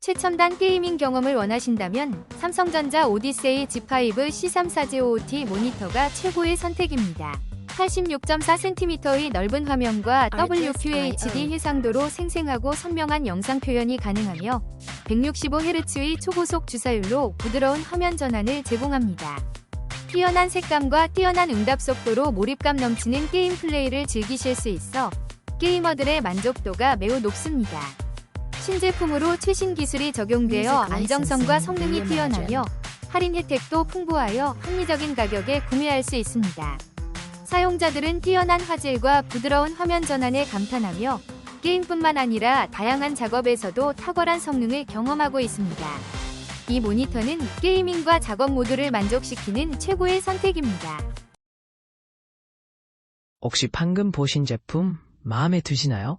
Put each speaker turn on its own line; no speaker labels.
최첨단 게이밍 경험을 원하신다면 삼성전자 오디세이 G5 C340OT 모니터가 최고의 선택입니다. 86.4cm의 넓은 화면과 WQHD 해상도로 생생하고 선명한 영상 표현이 가능하며 165Hz의 초고속 주사율로 부드러운 화면 전환을 제공합니다. 뛰어난 색감과 뛰어난 응답 속도로 몰입감 넘치는 게임 플레이를 즐기실 수 있어 게이머들의 만족도가 매우 높습니다. 신제품으로 최신 기술이 적용되어 안정성과 성능이 뛰어나며 할인 혜택도 풍부하여 합리적인 가격에 구매할 수 있습니다. 사용자들은 뛰어난 화질과 부드러운 화면 전환에 감탄하며 게임뿐만 아니라 다양한 작업에서도 탁월한 성능을 경험하고 있습니다. 이 모니터는 게이밍과 작업 모두를 만족시키는 최고의 선택입니다.
혹시 방금 보신 제품 마음에 드시나요?